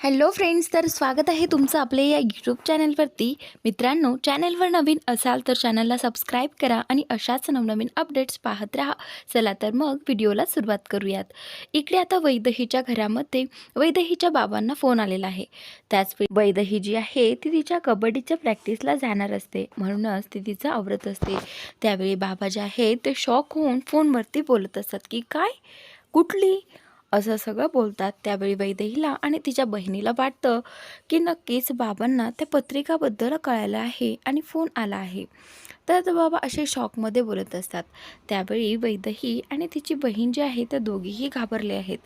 Hello friends तर स्वागत आहे तुमचं आपले या यूट्यूब चॅनलवरती मित्रांनो चॅनलवर नवीन असाल तर चॅनलला सबस्क्राईब करा आणि अशाच नवनवीन अपडेट्स पाहत राहा. चला तर मग व्हिडिओला सुरुवात करूयात. इकडे आता वैदहीच्या घरामध्ये वैदहीच्या बाबांना फोन आलेला आहे. त्याचवेळी वैदही जी आहे ती तिच्या कबड्डीच्या प्रॅक्टिसला जाणार असते. म्हणूनच ती तिचं आवरत असते. त्यावेळी बाबा जे आहेत ते शॉक होऊन फोनवरती बोलत असतात की काय? कुठली? असं सगळं बोलतात. त्यावेळी वैदेहीला आणि तिच्या बहिणीला वाटतं की नक्कीच बाबांना त्या पत्रिकाबद्दल कळायला आहे आणि फोन आला आहे. तर बाबा असे शॉकमध्ये बोलत असतात. त्यावेळी वैदही आणि तिची बहीण जी आहे त्या दोघीही घाबरले आहेत.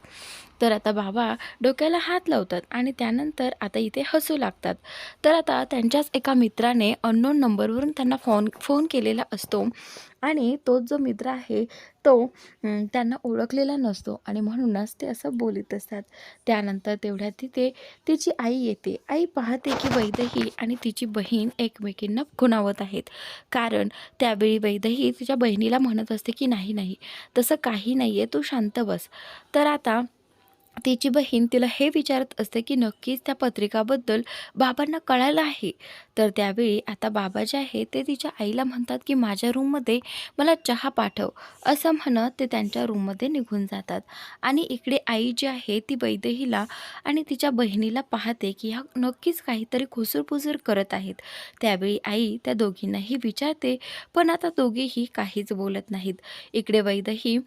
तर आता बाबा डोक्याला हात लावतात आणि त्यानंतर आता इथे हसू लागतात. तर आता त्यांच्याच एका मित्राने अननोन नंबरवरून त्यांना फोन फोन केलेला असतो. आणि तो जो मित्र आहे तो त्यांना ओळखलेला नसतो आणि म्हणूनच ते असं बोलत असतात. त्यानंतर तेवढ्यात तिथे तिची आई येते. आई पाहते की वैदही आणि तिची बहीण एकमेकींना खुणावत आहेत. कारण त्यावेळी वैदही तिच्या बहिणीला म्हणत असते की नाही नाही तसं काही नाही आहे तू शांत बस. तर आता तिची बहीण तिला हे विचारत असते की नक्कीच त्या पत्रिकाबद्दल बाबांना कळालं आहे. तर त्यावेळी आता बाबा जे आहे ते तिच्या आईला म्हणतात की माझ्या रूममध्ये मला चहा पाठव. असं म्हणत ते त्यांच्या रूममध्ये निघून जातात. आणि इकडे आई जी आहे ती वैदेहीला आणि तिच्या बहिणीला पाहते की ह्या नक्कीच काहीतरी खुसूरपुसूर करत आहेत. त्यावेळी आई त्या दोघींनाही विचारते पण आता दोघेही काहीच बोलत नाहीत. इकडे वैदही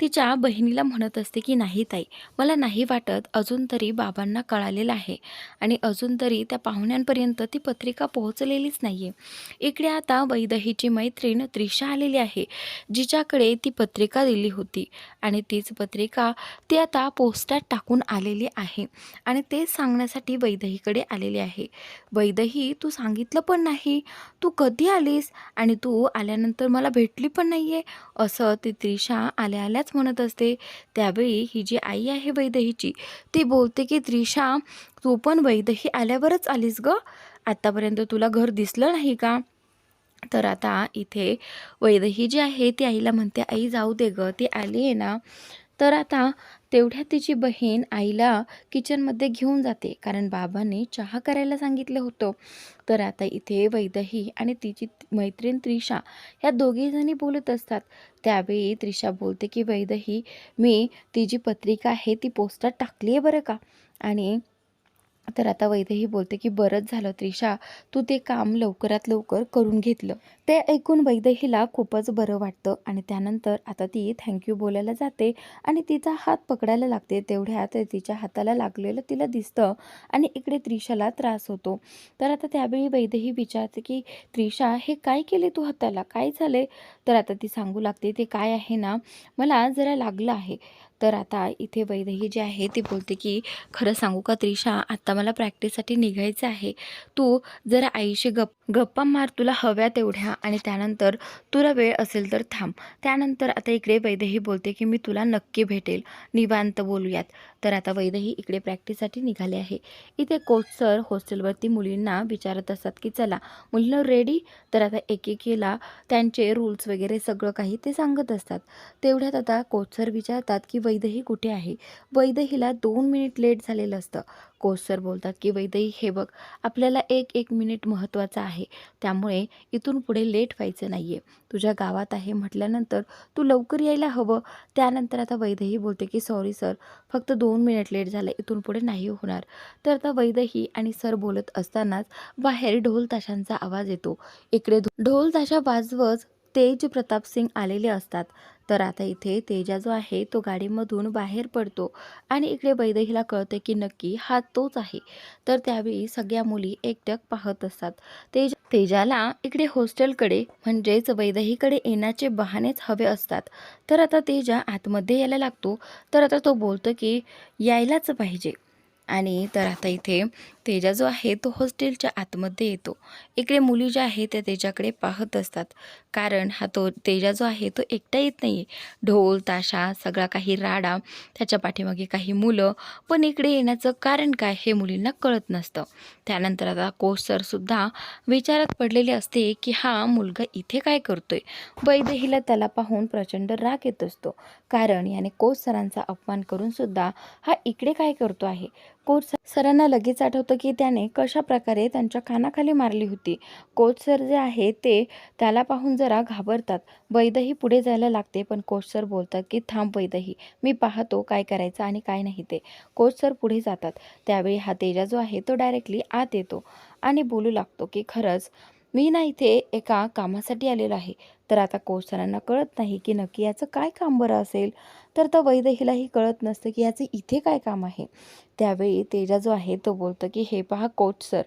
तिच्या बहिणीला म्हणत असते की नाही ताई मला नाही वाटत अजून तरी बाबांना कळालेलं आहे. आणि अजून तरी त्या पाहुण्यांपर्यंत ती पत्रिका पोहोचलेलीच नाही आहे इकडे आता वैदहीची मैत्रीण त्रिशा आलेली आहे जिच्याकडे ती पत्रिका दिली होती. आणि तीच पत्रिका ती आता पोस्टात टाकून आलेली आहे. आणि ते सांगण्यासाठी वैदहीकडे आलेली आहे. वैदही तू सांगितलं पण नाही. तू कधी आलीस? आणि तू आल्यानंतर मला भेटली पण नाही आहे असं ती त्रिशा आल्या आल्याच म्हणत असते. त्यावेळी ही जी आई आहे वैदहीची ती बोलते की त्रिशा तू पण वैदही आल्यावरच आलीस ग. आत्तापर्यंत तुला घर दिसलं नाही का? तर आता इथे वैदही जी आहे ती आईला म्हणते आई जाऊ दे ग. ती आली आहे ना. तर आता तेवढ्यात तिची बहीण आईला किचनमध्ये घेऊन जाते. कारण बाबांनी चहा करायला सांगितलं होतं. तर आता इथे वैदही आणि तिची मैत्रीण त्रिशा ह्या दोघीजणी बोलत असतात. त्यावेळी त्रिशा बोलते की वैदही मी ती जी पत्रिका आहे ती पोस्टात टाकली आहे बरं का? आणि तर आता वैद्यही बोलते की बरंच झालं त्रिशा तू ते काम लवकरात लवकर करून घेतलं. ते ऐकून वैद्यहीला खूपच बरं वाटतं आणि त्यानंतर आता ती थँक्यू बोलायला जाते आणि तिचा हात पकडायला लागते. तेवढ्यात तिच्या हाताला लागलेलं तिला दिसतं आणि इकडे त्रिशाला त्रास होतो. तर आता त्यावेळी वैद्यही विचारते की त्रिशा हे काय केले तू हाताला? काय झाले? तर आता ती सांगू लागते ते काय आहे ना? मला जरा लागलं आहे. तर आता इथे वैदही जी आहे ती बोलते की खरं सांगू का त्रिशा आत्ता मला प्रॅक्टिससाठी निघायचं आहे. तू जर आईशी गप गप्पा मार तुला हव्या तेवढ्या आणि त्यानंतर तुला वेळ असेल तर थांब. त्यानंतर आता इकडे वैदही बोलते की मी तुला नक्की भेटेल. निवांत बोलूयात. तर आता वैदही इकडे प्रॅक्टिससाठी निघाले आहे. इथे कोच सर हॉस्टेलवरती मुलींना विचारत असतात की चला मुलींना रेडी तर आता एकेकीला त्यांचे रूल्स वगैरे सगळं काही ते सांगत असतात. तेवढ्यात आता कोच सर विचारतात की वैदही कुठे आहे? वैदहीला दोन मिनिट लेट झालेलं असतं. कोच सर बोलतात की वैदई हे बघ आपल्याला एक एक मिनिट महत्त्वाचा आहे. त्यामुळे इथून पुढे लेट व्हायचं नाही आहे तुझ्या गावात आहे म्हटल्यानंतर तू लवकर यायला हवं. त्यानंतर आता वैदही बोलते की सॉरी सर फक्त दोन मिनिट लेट झालं. इथून पुढे नाही होणार. तर आता वैदही आणि सर बोलत असतानाच बाहेर ढोल ताशांचा आवाज येतो. इकडे ढोल ताशा वाजवत तेज प्रताप सिंग आलेले असतात. तर आता इथे तेजा जो आहे तो गाडीमधून बाहेर पडतो आणि इकडे वैदेहीला कळते की नक्की हा तोच आहे. तर त्यावेळी सगळ्या मुली एकटक पाहत असतात. तेज तेजाला इकडे हॉस्टेलकडे म्हणजेच वैदेहीकडे येण्याचे बहानेच हवे असतात. तर आता तेजा आतमध्ये यायला लागतो. तर आता तो बोलतो की यायलाच पाहिजे. आणि तर आता इथे तेजा जो आहे तो हॉस्टेलच्या आतमध्ये येतो. इकडे मुली ज्या आहेत त्या तेजाकडे पाहत असतात. कारण हा तो तेजा जो आहे तो एकटा येत नाही आहे ढोल ताशा सगळा काही राडा त्याच्या पाठीमागे काही मुलं. पण इकडे येण्याचं कारण काय हे मुलींना कळत नसतं. त्यानंतर आता कोच सरसुद्धा विचारात पडलेले असते की हा मुलगा इथे काय करतोय? वैदेहीला त्याला पाहून प्रचंड राग येत असतो. कारण याने कोच सरांचा अपमान करूनसुद्धा हा इकडे काय करतो आहे? कोच सरांना लगेच आठवतं की त्याने कशा प्रकारे त्यांच्या कानाखाली मारली होती. कोच सर जे आहे ते त्याला पाहून जरा घाबरतात. वैदही पुढे जायला लागते पण कोच सर बोलतात की थांब वैदही मी पाहतो काय करायचं आणि काय नाही ते. कोच सर पुढे जातात. त्यावेळी हा तेजा जो आहे तो डायरेक्टली आत येतो आणि बोलू लागतो की खरंच मी ना इथे एका कामासाठी आलेलो आहे. तर आता कोच सरांना कळत नाही की नक्की याचं काय काम बरं असेल. तर तर वैदेहीलाही कळत नसतं की याचं इथे काय काम आहे. त्यावेळी तेजा जो आहे तो बोलतो की हे पहा कोच सर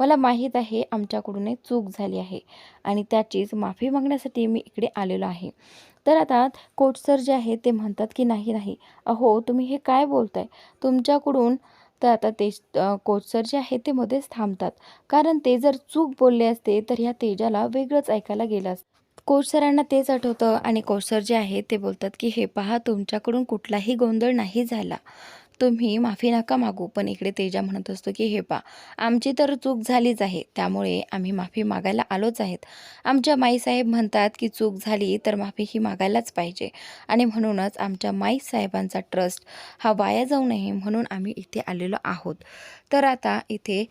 मला माहीत आहे आमच्याकडून एक चूक झाली आहे आणि त्याचीच माफी मागण्यासाठी मी इकडे आलेलो आहे. तर आता कोच सर जे आहे ते म्हणतात की नाही नाही अहो तुम्ही हे काय बोलताय? तुमच्याकडून तर आता ते कोच सर जे आहे ते मध्येच थांबतात. कारण ते जर चूक बोलले असते तर ह्या तेजाला वेगळंच ऐकायला गेलं असतं. कोच सरांना तेच आठवतं आणि कोच सर जे आहे ते बोलतात की हे पहा तुमच्याकडून कुठलाही गोंधळ नाही झाला. तुम्ही माफी नका मागू पण इकडे तेजा म्हणत असतो की हे पा आमची तर चूक झालीच आहे. त्यामुळे आम्ही माफी मागायला आलोच आहेत. आमच्या माईसाहेब म्हणतात की चूक झाली तर माफी ही मागायलाच पाहिजे. आणि म्हणूनच आमच्या माई साहेबांचा ट्रस्ट हा वाया जाऊ नये म्हणून आम्ही इथे आलेलो आहोत. तर आता इथे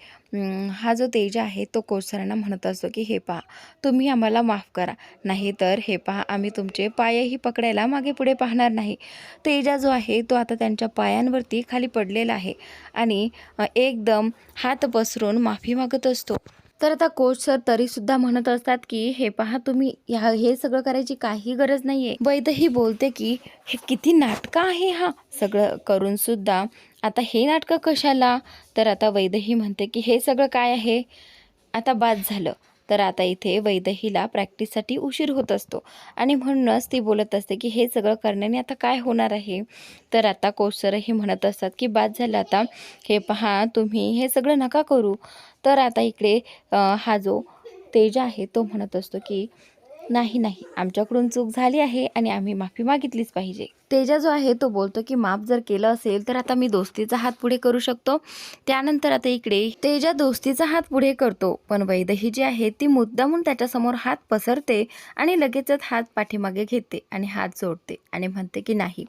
हा जो तेजा आहे तो कोसरांना म्हणत असतो की हे पहा तुम्ही आम्हाला माफ करा. नाहीतर हे पहा आम्ही तुमचे पायही पकडायला मागे पुढे पाहणार नाही. तेजा जो आहे तो आता त्यांच्या पायांवरती खाली पडलेला आहे आणि एकदम हात पसरून माफी मागत असतो. तर आता कोच सर तरीसुद्धा म्हणत असतात की हे पहा तुम्ही ह्या हे सगळं करायची काही गरज नाही आहे वैदही बोलते की हे किती नाटकं आहे हा सगळं करून सुद्धा. आता हे नाटकं कशाला? तर आता वैदही म्हणते की हे सगळं काय आहे? आता बाद झालं. तर आता इथे वैदहीला प्रॅक्टिससाठी उशीर होत असतो. आणि म्हणूनच ती बोलत असते की हे सगळं करण्याने आता काय होणार आहे? तर आता कोच सरही म्हणत असतात की बाद झालं आता. हे पहा तुम्ही हे सगळं नका करू. तर आता इकडे हा जो तेज आहे तो म्हणत असतो की नाही नाही आमच्याकडून चूक झाली आहे आणि आम्ही माफी मागितलीच पाहिजे. तेजा जो आहे तो बोलतो की माफ जर केलं असेल तर आता मी दोस्तीचा हात पुढे करू शकतो. त्यानंतर आता इकडे तेजा दोस्तीचा हात पुढे करतो. पण वैदही जी आहे ती मुद्दामून त्याच्यासमोर हात पसरते आणि लगेचच हात पाठीमागे घेते आणि हात जोडते आणि म्हणते की नाही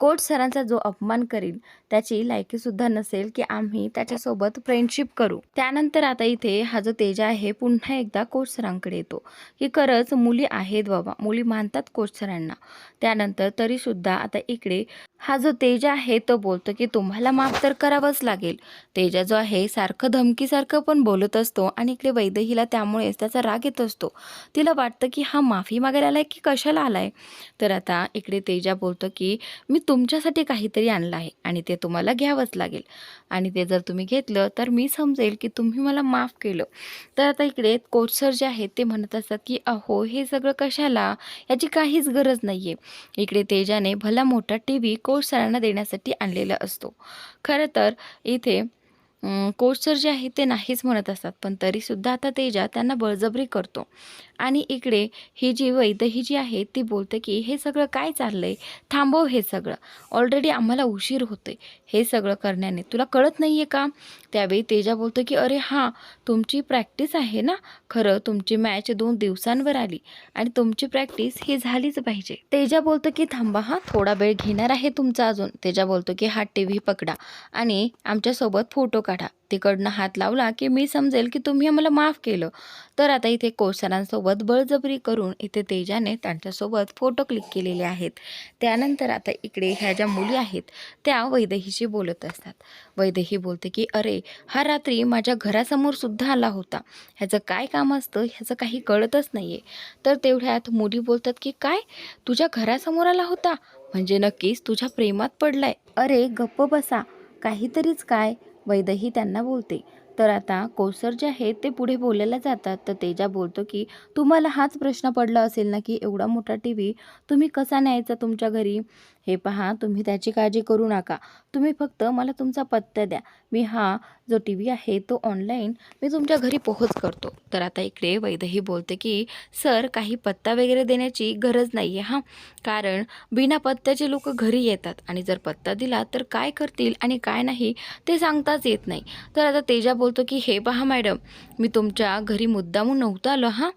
कोच सरांचा जो अपमान करील त्याची लायकीसुद्धा नसेल की आम्ही त्याच्यासोबत फ्रेंडशिप करू. त्यानंतर आता इथे हा जो तेजा आहे पुन्हा एकदा कोच सरांकडे येतो की खरंच मुली आहेत बाबा मुली मानतात कोच सरांना. त्यानंतर तरीसुद्धा आता इकडे हा जो तेजा आहे तो बोलतो की तुम्हाला माफ तर करावंच लागेल. तेजा जो आहे सारखं धमकीसारखं पण बोलत असतो आणि इकडे वैदहीला त्यामुळेच त्याचा राग येत असतो. तिला वाटतं की हा माफी मागायला आलाय की कशाला आलाय? तर आता इकडे तेजा बोलतो की मी तुमच्यासाठी काहीतरी आणलं आहे आणि ते तुम्हाला घ्यावंच लागेल. आणि ते जर तुम्ही घेतलं तर मी समजेल की तुम्ही मला माफ केलं. तर आता इकडे कोच सर जे आहेत ते म्हणत असतात की अहो हे सगळं कशाला? याची काहीच गरज नाही आहे इकडे तेजाने भला मोठा टी व्ही कोच सरांना देण्यासाठी आणलेला असतो. खरं तर इथे अं, कोच सर जे आहे ते नाहीच म्हणत असतात पण तरीसुद्धा आता तेजा त्यांना बळजबरी करतो. आणि इकडे ही जी वैदही जी आहे ती बोलते की हे सगळं काय चाललंय? थांबव हे सगळं. ऑलरेडी आम्हाला उशीर होतोय हे सगळं करण्याने. तुला कळत नाही आहे का? त्यावेळी तेजा बोलतो की अरे हां तुमची प्रॅक्टिस आहे ना? खरं तुमची मॅच दोन दिवसांवर आली आणि तुमची प्रॅक्टिस ही झालीच पाहिजे. तेजा बोलतो की थांबा हा थोडा वेळ घेणार आहे तुमचा अजून. तेजा बोलतो की हा टी व्ही पकडा आणि आमच्यासोबत फोटो काढा. तिकडनं हात लावला की मी समजेल की तुम्ही आम्हाला माफ केलं. तर आता इथे कोसरांसोबत बळजबरी करून इथे तेजाने त्यांच्यासोबत फोटो क्लिक केलेले आहेत. त्यानंतर आता इकडे ह्या ज्या मुली आहेत त्या वैदेहीशी बोलत असतात. वैदेही बोलते की अरे हा रात्री माझ्या घरासमोर सुद्धा आला होता. ह्याचं काय काम असतं? ह्याचं काही कळतच नाही आहे तर तेवढ्यात मुली बोलतात की काय? तुझ्या घरासमोर आला होता? म्हणजे नक्कीच तुझ्या प्रेमात पडलाय. अरे गप्प बसा. काहीतरीच काय? वैदही त्यांना बोलते. तर आता कोसर जे आहेत ते पुढे बोलायला जातात. तर तेजा बोलतो की तुम्हाला हाच प्रश्न पडला असेल ना की एवढा मोठा टी व्ही तुम्ही कसा न्यायचा तुमच्या घरी? हे पहा तुम्ही त्याची काळजी करू नका. तुम्ही फक्त मला तुमचा पत्ता द्या. मी हा जो टी व्ही आहे तो ऑनलाईन मी तुमच्या घरी पोहोच करतो. तर आता इकडे वैदही बोलते की सर काही पत्ता वगैरे देण्याची गरज नाही आहे हां. कारण बिना पत्त्याचे लोक घरी येतात आणि जर पत्ता दिला तर काय करतील आणि काय नाही ते सांगताच येत नाही. तर आता तेजा बोलतो की हे पहा मॅडम मी तुमच्या घरी मुद्दामून नव्हतं आलो हां.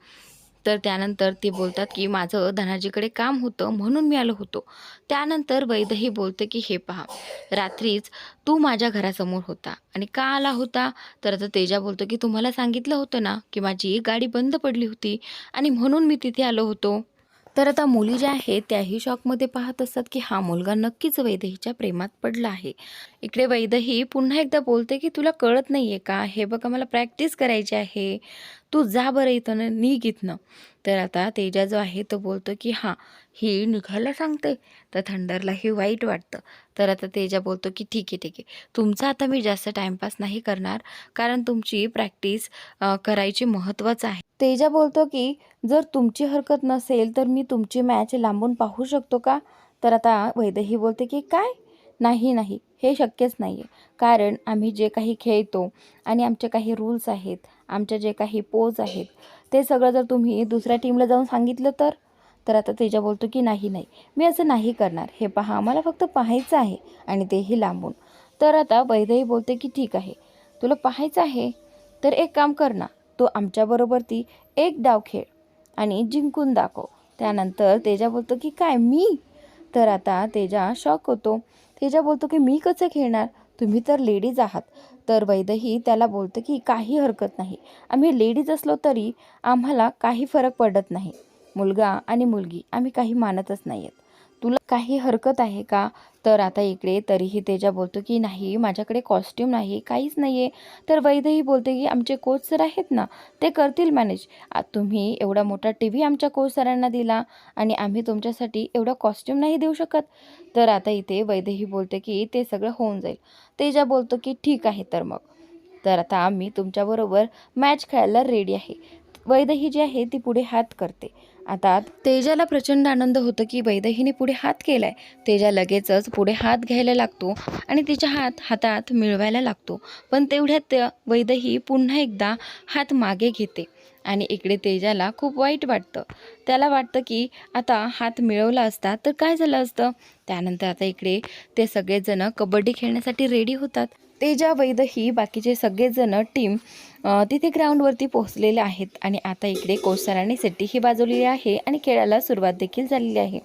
तर त्यानंतर ते बोलतात की माझं धनाजीकडे काम होतं म्हणून मी आलो होतो. त्यानंतर वैदही बोलते की हे पहा रात्रीच तू माझ्या घरासमोर होता आणि का आला होता? तर आता तेजा बोलतो की तुम्हाला सांगितलं होतं ना की माझी गाडी बंद पडली होती आणि म्हणून मी तिथे आलो होतो. तर आता मुली ज्या आहेत त्याही शॉकमध्ये पाहत असतात की हा मुलगा नक्कीच वैदहीच्या प्रेमात पडला आहे. इकडे वैदही पुन्हा एकदा बोलते की तुला कळत नाही आहे का? हे बघा मला प्रॅक्टिस करायची आहे. तू जा बरं इथं निघ इथनं. तर आता तेजा जो आहे तो बोलतो की हां ही निघायला सांगते. तर थंडरला हे वाईट वाटतं. तर आता तेजा बोलतो की ठीक आहे ठीक आहे. तुमचा आता मी जास्त टाईमपास नाही करणार कारण तुमची प्रॅक्टिस करायची महत्त्वाचं आहे. तेजा बोलतो की जर तुमची हरकत नसेल तर मी तुमची मॅच लांबून पाहू शकतो का? तर आता वैदेही बोलते की काय? नाही नाही. हे शक्यच नाही आहे कारण आम्ही जे काही खेळतो आणि आमचे काही रूल्स आहेत आमच्या जे काही पोज आहेत ते सगळं जर तुम्ही दुसऱ्या टीमला जाऊन सांगितलं तर तर आता तेजा बोलतो की नाही नाही. मी असं नाही करणार. हे पहा आम्हाला फक्त पाहायचं आहे आणि तेही लांबून. तर आता वैदही बोलते की ठीक आहे. तुला पाहायचं आहे तर एक काम कर ना. तू आमच्याबरोबर ती एक डाव खेळ आणि जिंकून दाखव. त्यानंतर तेजा बोलतो की काय मी? तर आता तेजा शॉक होतो. तेजा बोलतो की मी कसं खेळणार? तुम्ही तर लेडीज आहात. तर वैदही त्याला बोलतं की काही हरकत नाही. आम्ही लेडीज असलो तरी आम्हाला काही फरक पडत नाही. मुलगा आणि मुलगी आम्ही काही मानतच नाही आहेत तुला काही हरकत आहे का? तर आता इकडे तरीही तेजा बोलतो की नाही माझ्याकडे कॉस्ट्यूम नाही काहीच नाही आहे तर वैदही बोलते की आमचे कोच सर आहेत ना ते करतील मॅनेज तुम्ही एवढा मोठा टी व्ही आमच्या कोच सरांना दिला आणि आम्ही तुमच्यासाठी एवढा कॉस्ट्यूम नाही देऊ शकत. तर आता इथे वैद्यही बोलते की ते सगळं होऊन जाईल. तेजा बोलतो की ठीक आहे तर मग. तर आता आम्ही तुमच्याबरोबर मॅच खेळायला रेडी आहे. वैदेही जी आहे ती पुढे हात करते. आता तेजाला प्रचंड आनंद होतो की वैदहीने पुढे हात केलाय. तेजा लगेचच पुढे हात घ्यायला लागतो आणि तिच्या हात हातात मिळवायला लागतो. पण तेवढ्यात वैदही पुन्हा एकदा हात मागे घेते आणि इकडे तेजाला खूप वाईट वाटतं. त्याला वाटतं की आता हात मिळवला असता तर काय झालं असतं? त्यानंतर आता इकडे ते सगळेजण कबड्डी खेळण्यासाठी रेडी होतात. तेजा वैदही बाकीचे सगळेजण टीम तिथे ग्राउंडवरती पोहोचलेले आहेत. आणि आता इकडे कोच सरांनी सेट्टीही बाजवलेली आहे आणि खेळाला सुरुवात देखील झालेली आहे.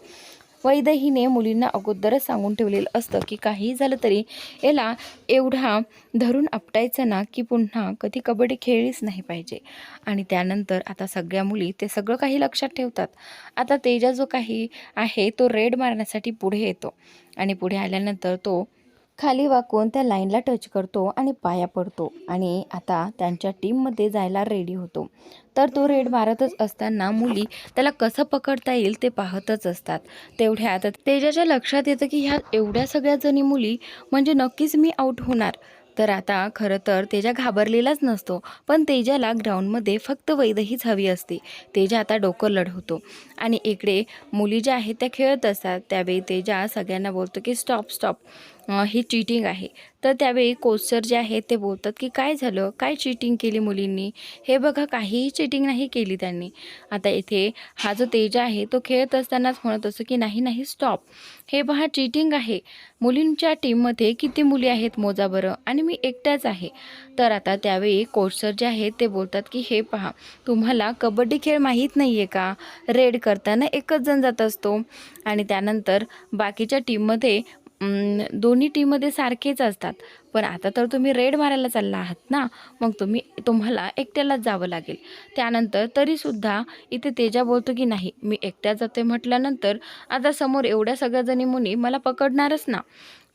वैदहीने मुलींना अगोदरच सांगून ठेवलेलं असतं की काहीही झालं तरी याला एवढा धरून आपटायचं ना की पुन्हा कधी कबड्डी खेळलीच नाही पाहिजे. आणि त्यानंतर आता सगळ्या मुली ते सगळं काही लक्षात ठेवतात. आता तेजा जो काही आहे तो रेड मारण्यासाठी पुढे येतो. आणि पुढे आल्यानंतर तो खाली वाकून त्या लाईनला टच करतो आणि पाया पडतो आणि आता त्यांच्या टीममध्ये जायला रेडी होतो. तर तो रेड मारतच असताना मुली त्याला कसं पकडता येईल ते पाहतच असतात. तेवढ्यात तेजाच्या लक्षात येतं की ह्या एवढ्या सगळ्या जणी मुली म्हणजे नक्कीच मी आऊट होणार. तर आता खरं तर तेजा घाबरलेलाच नसतो पण तेजाला ग्राउंडमध्ये फक्त वैदहीच हवी असते. तेजा आता डोकं लढवतो. आणि इकडे मुली ज्या आहेत त्या खेळत असतात. त्यावेळी तेजा सगळ्यांना बोलतो की स्टॉप स्टॉप ही चिटिंग आहे. तर त्यावेळी कोच सर जे आहेत ते बोलतात की काय झालं? काय चिटिंग केली मुलींनी? हे बघा काहीही चिटिंग नाही केली त्यांनी. आता इथे हा जो तेजा आहे तो खेळत असतानाच म्हणत असतो की नाही नाही स्टॉप हे पहा चिटिंग आहे. मुलींच्या टीममध्ये किती मुली आहेत मोजा बरं? आणि मी एकट्याच आहे. तर आता त्यावेळी कोच सर जे आहेत ते बोलतात की हे पहा तुम्हाला कबड्डी खेळ माहीत नाही आहे का? रेड करताना एकच जण जात असतो. आणि त्यानंतर बाकीच्या टीममध्ये दोन्ही टीममध्ये सारखेच असतात. पण आता तर तुम्ही रेड मारायला चालला आहात ना मग तुम्ही तुम्हाला एकट्यालाच जावं लागेल. त्यानंतर तरीसुद्धा इथे तेजा बोलतो की नाही मी एकट्या जाते म्हटल्यानंतर आता समोर एवढ्या सगळ्या जणी मुनी मला पकडणारच ना.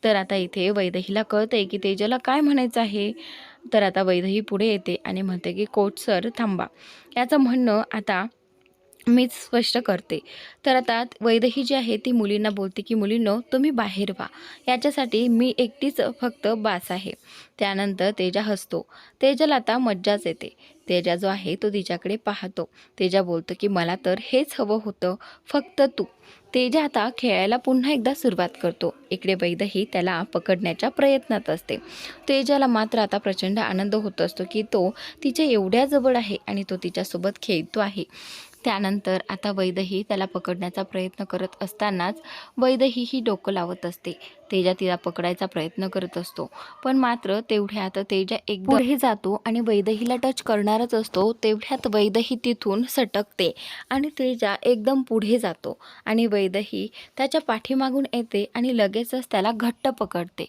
तर आता इथे वैदहीला कळतं आहे की तेजाला काय म्हणायचं आहे? तर आता वैदही पुढे येते आणि म्हणते की कोट सर थांबा. याचं म्हणणं आता मीच स्पष्ट करते. तर आता वैदही जी आहे ती मुलींना बोलते की मुलींनो तुम्ही बाहेर व्हा. याच्यासाठी मी एकटीच फक्त बास आहे. त्यानंतर तेजा हसतो. तेजाला आता मज्जाच येते. तेजा जो आहे तो तिच्याकडे पाहतो. तेजा बोलतो की मला तर हेच हवं होतं फक्त तू. तेजा आता खेळायला पुन्हा एकदा सुरुवात करतो. इकडे वैदही त्याला पकडण्याच्या प्रयत्नात असते. तेजाला मात्र आता प्रचंड आनंद होत असतो की तो तिच्या एवढ्या जवळ आहे आणि तो तिच्यासोबत खेळतो आहे. त्यानंतर आता वैदही त्याला पकडण्याचा प्रयत्न करत असतानाच वैदही ही डोकं लावत असते. तेजा तिला पकडायचा प्रयत्न करत असतो. पण मात्र तेवढ्यात तेजा एक पुढे जातो आणि वैदहीला टच करणारच असतो. तेवढ्यात वैदही तिथून सटकते आणि तेजा एकदम पुढे जातो आणि वैदही त्याच्या पाठीमागून येते आणि लगेचच त्याला घट्ट पकडते.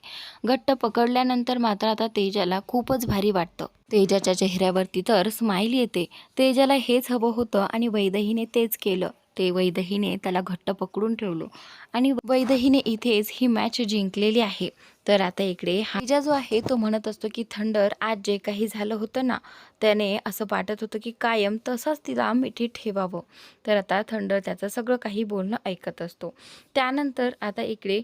घट्ट पकडल्यानंतर मात्र आता तेजाला खूपच भारी वाटतं. तेजाच्या चेहऱ्यावरती तर स्माईल येते. तेजाला हेच हवं होतं आणि वैदहीने तेच केलं. ते वैदहीने त्याला घट्ट पकडून ठेवलं. आणि वैदहीने इथेच ही मॅच जिंकलेली आहे. तर आता इकडे हा जो आहे तो म्हणत असतो की थंडर आज जे काही झालं होतं ना त्याने असं वाटत होतं की कायम तसंच तिला मिठी ठेवावं. तर आता थंडर त्याचं सगळं काही बोलणं ऐकत असतो. त्यानंतर आता इकडे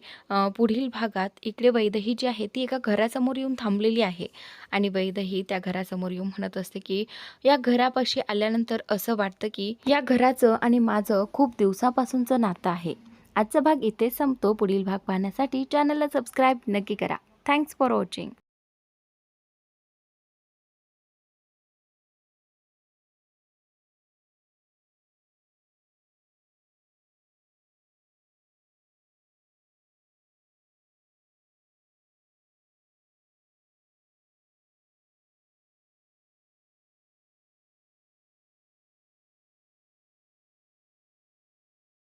पुढील भागात इकडे वैदही जी आहे ती एका घरासमोर येऊन थांबलेली आहे. आणि वैदही त्या घरासमोर येऊन म्हणत असते की या घरापाशी आल्यानंतर असं वाटतं की या घराचं आणि माझं खूप दिवसापासूनचं नातं आहे. आजचा भाग इथे संपतो. पुढील भाग पाहण्यासाठी चॅनलला सबस्क्राईब नक्की करा. Thanks for watching